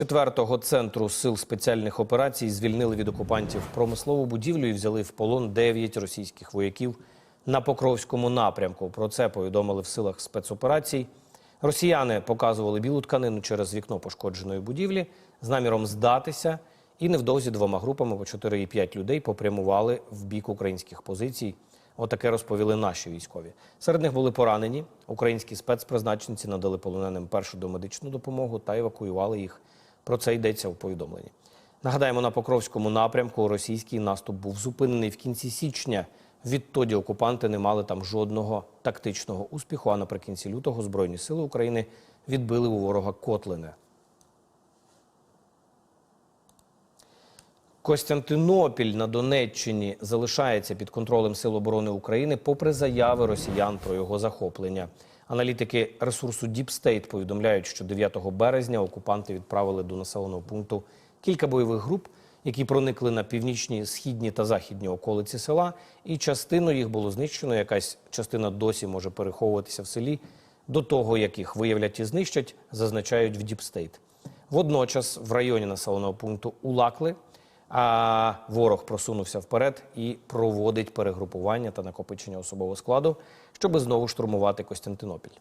Четвертого центру сил спеціальних операцій звільнили від окупантів промислову будівлю і взяли в полон 9 російських вояків на Покровському напрямку. Про це повідомили в силах спецоперацій. Росіяни показували білу тканину через вікно пошкодженої будівлі з наміром здатися, і невдовзі двома групами по 4 і 5 людей попрямували в бік українських позицій. Отаке розповіли наші військові. Серед них були поранені. Українські спецпризначенці надали полоненим першу домедичну допомогу та евакуювали їх. Про це йдеться у повідомленні. Нагадаємо, на Покровському напрямку російський наступ був зупинений в кінці січня. Відтоді окупанти не мали там жодного тактичного успіху. А наприкінці лютого Збройні сили України відбили у ворога Котлине. Костянтинопіль на Донеччині залишається під контролем Сил оборони України, попри заяви росіян про його захоплення. Аналітики ресурсу Deep State повідомляють, що 9 березня окупанти відправили до населеного пункту кілька бойових груп, які проникли на північні, східні та західні околиці села, і частину їх було знищено. Якась частина досі може переховуватися в селі. До того, як їх виявлять і знищать, зазначають в Deep State. Водночас в районі населеного пункту Улакли а ворог просунувся вперед і проводить перегрупування та накопичення особового складу, щоби знову штурмувати Костянтинопіль.